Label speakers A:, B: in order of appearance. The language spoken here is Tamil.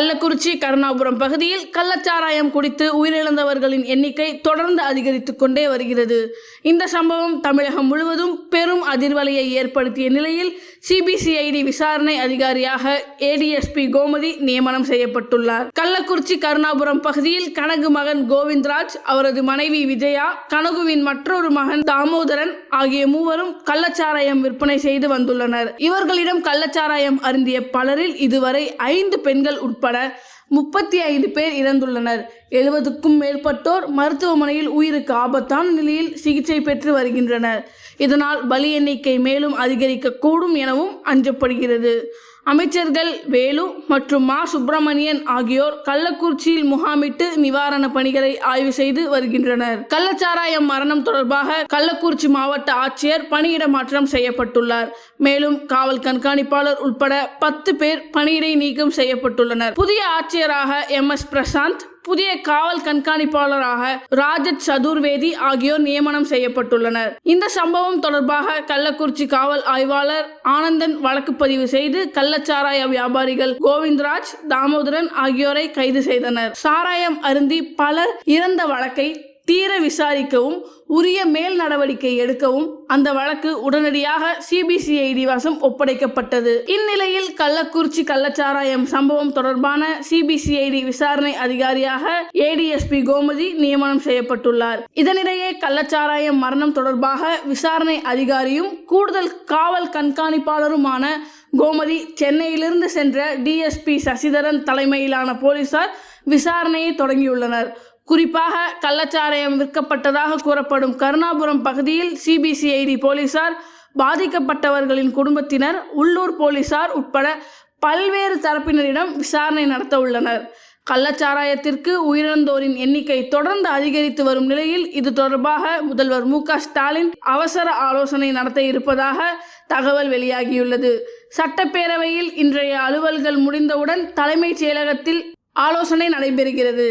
A: கள்ளக்குறிச்சி கருணாபுரம் பகுதியில் கள்ளச்சாராயம் குடித்து உயிரிழந்தவர்களின் எண்ணிக்கை தொடர்ந்து அதிகரித்து கொண்டே வருகிறது. இந்த சம்பவம் தமிழகம் முழுவதும் அதிர்வலையை ஏற்படுத்திய நிலையில் சிபிசிஐடி விசாரணை அதிகாரியாக ஏடிஎஸ்பி கோமதி நியமனம் செய்யப்பட்டுள்ளார். கள்ளக்குறிச்சி கருணாபுரம் பகுதியில் கனகு மகன் கோவிந்த்ராஜ் அவரது மனைவி விஜயா கனகுவின் மற்றொரு மகன் தாமோதரன் ஆகிய மூவரும் கள்ளச்சாராயம் விற்பனை செய்து வந்துள்ளனர். இவர்களிடம் கள்ளச்சாராயம் அருந்திய பலரில் இதுவரை ஐந்து பெண்கள் உட்பட முப்பத்தி ஐந்து பேர் இறந்துள்ளனர். எழுபதுக்கும் மேற்பட்டோர் மருத்துவமனையில் உயிருக்கு ஆபத்தான நிலையில் சிகிச்சை பெற்று வருகின்றனர். இதனால் பலி எண்ணிக்கை மேலும் அதிகரிக்கக்கூடும் எனவும் அஞ்சப்படுகிறது. அமைச்சர்கள் வேலு மற்றும் மா. சுப்பிரமணியன் ஆகியோர் கள்ளக்குறிச்சியில் முகாமிட்டு நிவாரண பணிகளை ஆய்வு செய்து வருகின்றனர். கள்ளச்சாராயம் மரணம் தொடர்பாக கள்ளக்குறிச்சி மாவட்ட ஆட்சியர் பணியிட மாற்றம் செய்யப்பட்டுள்ளார். மேலும் காவல் கண்காணிப்பாளர் உட்பட பத்து பேர் பணியிடை நீக்கம் செய்யப்பட்டுள்ளனர். புதிய ஆட்சியராக எம். எஸ். பிரசாந்த் புதிய காவல் கண்காணிப்பாளராக ராஜத் சதுர்வேதி ஆகியோர் நியமனம் செய்யப்பட்டுள்ளனர். இந்த சம்பவம் தொடர்பாக கள்ளக்குறிச்சி காவல் ஆய்வாளர் ஆனந்தன் வழக்கு பதிவு செய்து கள்ளச்சாராய வியாபாரிகள் கோவிந்தராஜ் தாமோதரன் ஆகியோரை கைது செய்தனர். சாராயம் அருந்தி பலர் இறந்த வழக்கை தீர விசாரிக்கவும் உரிய மேல் நடவடிக்கை எடுக்கவும் அந்த வழக்கு உடனடியாக சிபிசிஐடி வசம் ஒப்படைக்கப்பட்டது. இந்நிலையில் கள்ளக்குறிச்சி கள்ளச்சாராயம் சம்பவம் தொடர்பான சிபிசிஐடி விசாரணை அதிகாரியாக ஏடிஎஸ்பி கோமதி நியமனம் செய்யப்பட்டுள்ளார். இதனிடையே கள்ளச்சாராயம் மரணம் தொடர்பாக விசாரணை அதிகாரியும் கூடுதல் காவல் கண்காணிப்பாளருமான கோமதி சென்னையிலிருந்து சென்ற டிஎஸ்பி சசிதரன் தலைமையிலான போலீசார் விசாரணையை தொடங்கியுள்ளனர். குறிப்பாக கள்ளச்சாராயம் விற்கப்பட்டதாக கூறப்படும் கருணாபுரம் பகுதியில் சிபிசிஐடி போலீசார் பாதிக்கப்பட்டவர்களின் குடும்பத்தினர் உள்ளூர் போலீசார் உட்பட பல்வேறு தரப்பினரிடம் விசாரணை நடத்த உள்ளனர். கள்ளச்சாராயத்திற்கு உயிரிழந்தோரின் எண்ணிக்கை தொடர்ந்து அதிகரித்து வரும் நிலையில் இது தொடர்பாக முதல்வர் மு க ஸ்டாலின் அவசர ஆலோசனை நடத்த இருப்பதாக தகவல் வெளியாகியுள்ளது. சட்டப்பேரவையில் இன்றைய அலுவல்கள் முடிந்தவுடன் தலைமைச் செயலகத்தில் ஆலோசனை நடைபெறுகிறது.